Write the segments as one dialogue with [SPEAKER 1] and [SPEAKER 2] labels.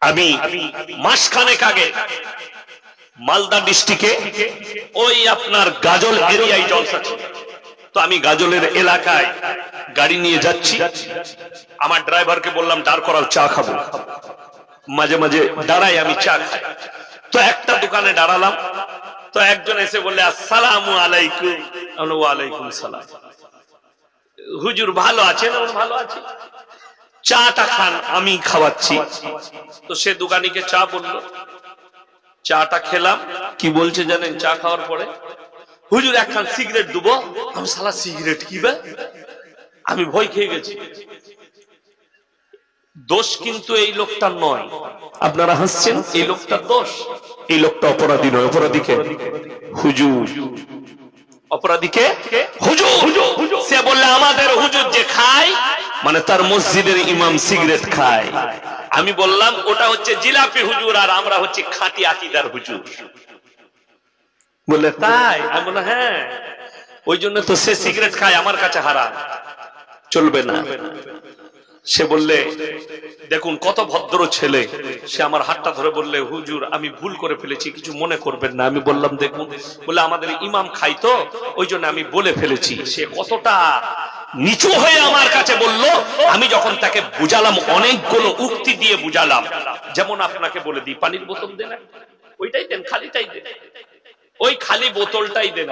[SPEAKER 1] আমি মাসখানেক আগে মালদা ডিস্ট্রিক্টে ওই আপনার গাজল এরিয়ায় জলসা ছিল। তো আমি গাজলের এলাকায় গাড়ি নিয়ে যাচ্ছি। আমার ড্রাইভারকে বললাম, দাঁড় করাও, চা খাব। মাঝে মাঝে দাঁড়াই আমি চা খাই। তো একটা দোকানে দাঁড়ালাম। তো একজন এসে বললে, আসসালামু আলাইকুম। ওয়ালাইকুম সালাম। হুজুর, ভালো আছেন? ভালো আছি। চাটা খান, আমি খাওয়াচ্ছি। তো সে দোকানিকে চা বলল, চাটা খেলাম। কি বলছে জানেন চা খাওয়ার পরে? হুজুর একখান সিগারেট দেবো। আমি সালা সিগারেট কি আমি ভয় খেয়ে গেছি। দোষ কিন্তু এই লোকটার নয়। আপনারা হাসছেন? এই লোকটার দোষ। এই লোকটা অপরাধী নয়। অপরাধীকে হুজুর। অপরাধীকে হুজুর। সে বললে, আমাদের হুজুর যে খায় মানে তার মসজিদের ইমাম সিগারেট খায়। আমি বললাম, ওটা হচ্ছে জিলাপি হুজুর আর আমরা হচ্ছে খাঁটি আকিদার হুজুর। বললে, তাই? আমি বললাম হ্যাঁ। ওই জন্য তো সে সিগারেট খায়, আমার কাছে হারাম। চলবে না। সে বললে, দেখুন, কত ভদ্র ছেলে। সে আমার হাতটা ধরে বললে, হুজুর, আমি ভুল করে ফেলেছি, কিছু মনে করবেন না। আমি বললাম, দেখুন বলে আমাদের ইমাম খাই তো, ওই জন্য আমি বলে ফেলেছি। সে কতটা নিচু হয়ে আমার কাছে বলল, আমি যখন তাকে বুঝালাম, অনেকগুলো উক্তি দিয়ে বুঝালাম, যেমন আপনাকে বলে দিই, পানির বোতল দেন ওইটাই দেন, খালিটাই দেন, ওই খালি বোতলটাই দেন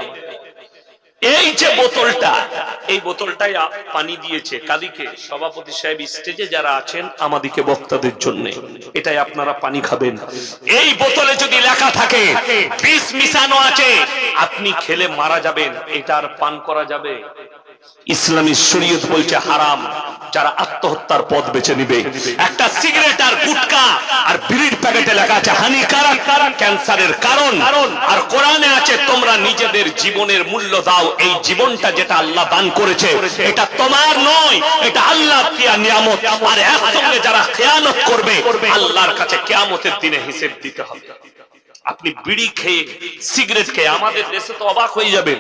[SPEAKER 1] এই যে বোতলটা, এই বোতলটাই পানি দিয়েছে কাদিকে সভাপতি সাহেব স্টেজে যারা আছেন, আমাদিকে বক্তাদের জন্য, এটাই আপনারা পানি খাবেন। এই বোতলে যদি লেখা থাকে, বিষ মিশানো আছে, আপনি খেলে মারা যাবেন, এটা আর পান করা যাবে। ইসলামী শরীয়ত বলছে হারাম, যারা আত্মহত্যার পথ বেছে নিবে। একটা সিগারেট আর গুটকা আর বিড়ির প্যাকেটে লেখা আছে, হানিকারক, ক্যান্সারের কারণ। আর কোরআনে আছে, তোমরা নিজেদের জীবনের মূল্য দাও, এই জীবনটা যেটা আল্লাহ দান করেছে, এটা তোমার নয়, এটা আল্লাহ দিয়া নিয়ামত। আর এর সঙ্গে যারা খেয়ানত করবে, আল্লাহর কাছে কেয়ামতের দিনে হিসেব দিতে হবে। আপনি বিড়ি খেয়ে সিগারেট খেয়ে, আমাদের দেশে তো অবাক হয়ে যাবে।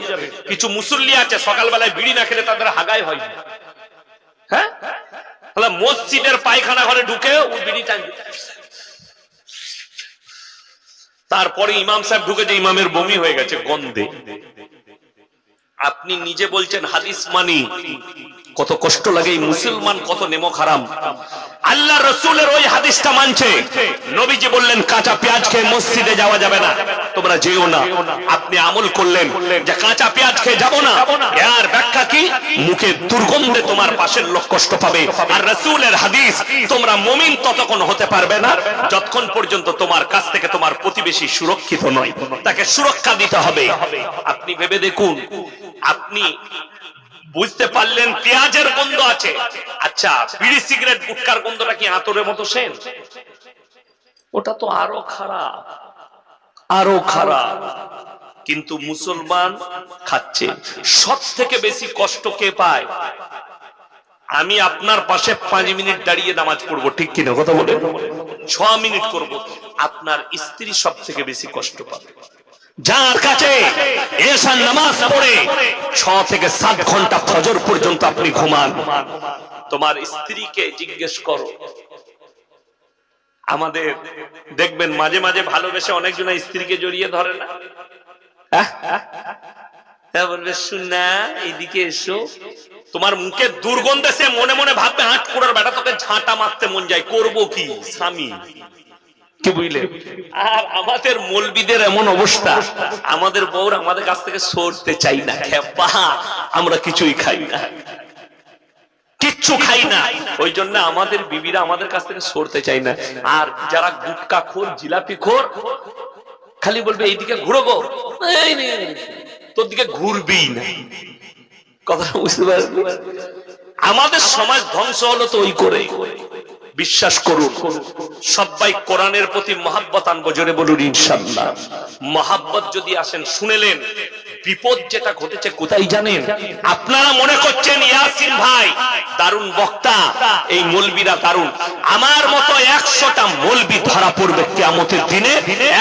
[SPEAKER 1] কিছু মুসল্লি আছে, সকালবেলায় বিড়ি না খেলে তাদের হাগায় হয় হ্যাঁ? তাহলে মসজিদের পায়খানা ঘরে ঢুকে ও বিড়ি টানবে তারপরে ইমাম সাহেব ঢুকে যে ইমামের বমি হয়ে গেছে গন্ধে। আপনি নিজে বলছেন হাদিস মানি। কত কষ্ট লাগে এই মুসলমান, কত নেমো খারাম আল্লাহ রসুলের ওই হাদিসটা মানছে। নবীজি বললেন, কাঁচা পেঁয়াজ খেয়ে মসজিদে যাওয়া যাবে না। তোমরা যেও না। আপনি আমল করলেন যে কাঁচা পেঁয়াজ খেয়ে যাব না। এর ব্যাখ্যা কি? মুখে দুর্গন্ধে তোমার পাশের লোক কষ্ট পাবে। আর রসুলের হাদিস, তোমরা মমিন ততক্ষণ হতে পারবে না, যতক্ষণ পর্যন্ত তোমার কাছ থেকে তোমার প্রতিবেশী সুরক্ষিত নয়। তাকে সুরক্ষা দিতে হবে। আপনি ভেবে দেখুন, আপনি বুঝতে পারলেন পেঁয়াজের গন্ধ আছে। আচ্ছা বিড়ি সিগারেট, গুটকার গন্ধটা কি আতরের মতো সেন? ওটা তো আরও খারাপ আরও খারাপ। কিন্তু মুসলমান খাচ্ছে সব থেকে বেশি কষ্ট কে পায়? আমি আপনার পাশে পাঁচ মিনিট দাঁড়িয়ে নামাজ পড়ব, ঠিক কিনা কথা বলে ছ মিনিট করব, আপনার স্ত্রী সব থেকে বেশি কষ্ট পাবে। যার কাছে এসার নামাজ পড়ে ছ থেকে সাত ঘণ্টা ফজর পর্যন্ত আপনি ঘুমান। তোমার স্ত্রীকে জিজ্ঞেস করো। আমাদের দেখবেন মাঝে মাঝে ভালোবেসে অনেকজন স্ত্রীকে জড়িয়ে ধরে না। হ্যাঁ বলবে শুনা এইদিকে এসো। তোমার মুখে দুর্গন্ধে সে মনে মনে ভাববে হাট করার বেটা তোকে ঝাঁটা মারতে মন যায়, করব কি? স্বামী। কি বুঝলে? আর আমাদের মলবিদের এমন অবস্থা, আমাদের বউর আমাদের কাছ থেকে সরতে চাই না আমরা কিছুই খাই না। কিচ্ছু খাই না। ওই জন্য আমাদের বিবিরা আমাদের কাছ থেকে সরতে চাই না। আর যারা গুটকা খোর, জিলাপি খোর, খালি বলবে, এইদিকে ঘুরো গো। তোর দিকে ঘুরবেই না। কথা বুঝতে পারছি আমাদের সমাজ ধ্বংস হলো তো ওই করে। বিশ্বাস করুন সবাই কোরআনের প্রতি মহাব্বত আনব জোরে বলুন ইনশাল্লাহ। মহাব্বত যদি আসেন শুনেলেন বিপদ যেটা ঘটেছে কোথায় জানেন? আপনারা মনে করছেন ইয়াসিন ভাই, দারুণ বক্তা, এই মলবিরা দারুণ। আমার মতো একশোটা মলবি ধরা পড়বে কেমতের দিনে,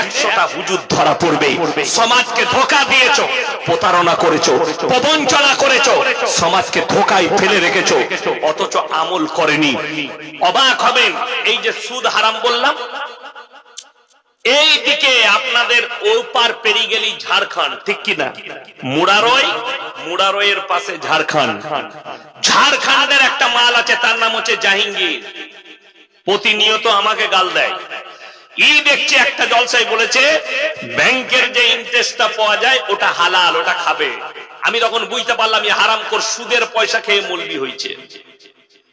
[SPEAKER 1] একশোটা হুজুর ধরা পড়বে সমাজকে ধোকা দিয়েছ, প্রতারণা করেছ প্রবঞ্চনা করেছ, সমাজকে ধোকায় ফেলে রেখেছো, অথচ আমল করেনি। অবাক হবেন, এই যে সুদ হারাম বললাম এই দিকে আপনাদের ওপার পেরিয়ে গেলি ঝাড়খণ্ড। ঠিক কিনা? মুড়ারয় মুড়ারয়ের পাশে ঝাড়খণ্ড। ঝাড়খণ্ডের একটা মাল আছে, তার নাম হচ্ছে জাহাঙ্গীর। প্রতিনিয়ত আমাকে গাল দেয়। ই দেখছে একটা জলসাই বলেছে, ব্যাংকের যে ইন্টারেস্টটা পাওয়া যায়, ওটা হালাল, ওটা খাবে। আমি তখন বুঝতে পারলাম হারাম কর সুদের পয়সা খেয়ে মলবি হয়েছে।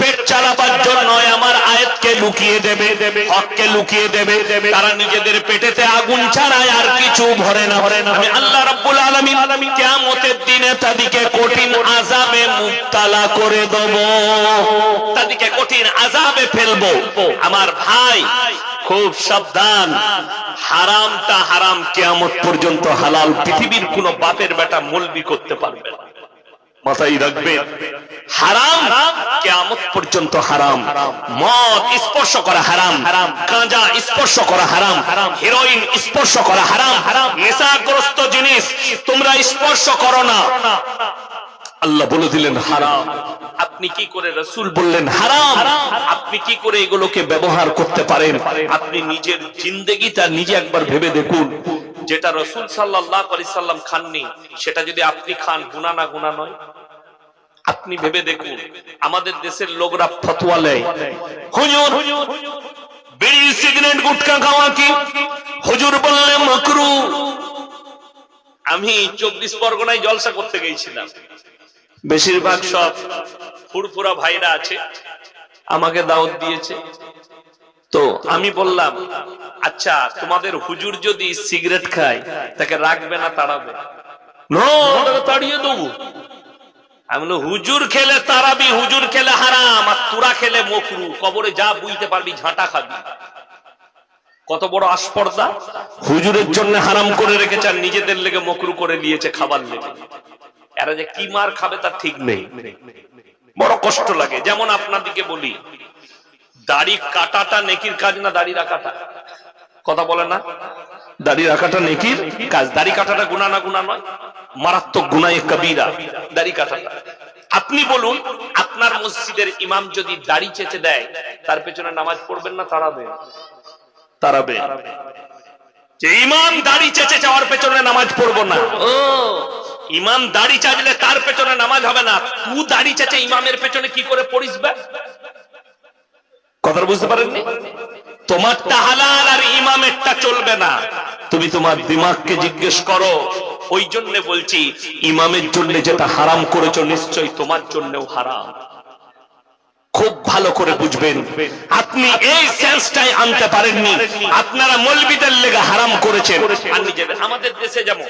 [SPEAKER 1] পেট চালাবার জন্য আমার আয়াতকে লুকিয়ে দেবে, হককে লুকিয়ে দেবে। তারা নিজেদের পেটেতে আগুন ছাড়ায় আর কিছু ভরে না। ভরে না আল্লাহ রাব্বুল আলামিন কিয়ামতের দিনে তাদেরকে কঠিন আযাবে মুক্তালা করে দেব। তাদেরকে কঠিন আযাবে ফেলব। আমার ভাই খুব সাবধান। হারামটা হারাম কিয়ামত পর্যন্ত হালাল। পৃথিবীর কোন বাপের বেটা মলবি করতে পারবে না। মাথায় রাখবে হারাম, কেয়ামত পর্যন্ত হারাম। মদ স্পর্শ করা হারাম হারাম গাঁজা স্পর্শ করা হারাম হারাম হিরোইন স্পর্শ করা হারাম হারাম, নেশাগ্রস্ত জিনিস তোমরা স্পর্শ করো না। আল্লাহ বলে দিলেন, হারাম। আপনি কি করে রসুল বললেন, হারাম? আপনি কি করে এগুলোকে ব্যবহার করতে পারেন? আপনি নিজের জিন্দগিটা নিজে একবার ভেবে দেখুন। যেটা রসুল সাল্লাহ আলি সাল্লাম খাননি, সেটা যদি আপনি খান গুনা না গুনা নয়। আপনি ভেবে দেখুন, আমাদের দেশের লোকরা ফতোয়া নেয়। হুজুর, বিড়ি, সিগারেট, গুটকা খাওয়া কি? হুজুর বললে, মকরু। আমি চব্বিশ পরগনায় জলসা করতে গেছিলাম। বেশিরভাগ সব ফুরফুরা ভাইরা আছে, আমাকে দাওয়াত দিয়েছে। তো আমি বললাম আচ্ছা তোমাদের হুজুর যদি সিগারেট খায় তাকে রাখবে না তাড়াবে? তাড়িয়ে দেবো। আমি হুজুর খেলে তারাবি হুজুর খেলে হারাম আর তোরা খেলে মকরু কবরে যা বুঝতে পারবি ঝাঁটা খাবি। কত বড় আস্পর্দা হুজুরের জন্য হারাম করে রেখেছে আর নিজেদের লেগে মকরু করে নিয়েছে খাবার লেগে। এরা যে কি মার খাবে তার ঠিক নেই। বড় কষ্ট লাগে। যেমন আপনাদিকে বলি দাড়ি কাটাটা নেকির কাজ না দাড়ি রাখাটা? কথা বলে না। দাড়ি রাখাটা নেকির, কাজ দাড়ি কাটাটা গুণা না গুণা নয়। মারাত্মক গুনায় কবিরা দাড়ি কাটাটা। আপনি বলুন, আপনার মসজিদের ইমাম যদি দাড়ি চেচে দেয়, তার পেছনে নামাজ পড়বেন না তাড়াবে তাড়াবে যে ইমাম দাড়ি চেচে যাওয়ার পেছনে নামাজ পড়ব না। ও, ইমাম দাড়ি চাচলে তার পেছনে নামাজ হবে না। তুই দাড়ি চেচে ইমামের পেছনে কি করে পড়িস কথা বুঝতে পারেননি? তোমারটা হালাল আর ইমামেরটা চলবে না। তুমি তোমার দিমাগকে জিজ্ঞেস করো, ওই জন্য বলছি, ইমামের জন্য যেটা হারাম করেছ নিশ্চয়ই তোমার জন্যও হারাম। খুব ভালো করে বুঝবেন, আপনি এই সেন্সটাই আনতে পারেননি। আপনারা মলবিদের লেগে হারাম করেছেন। আমাদের দেশে যেমন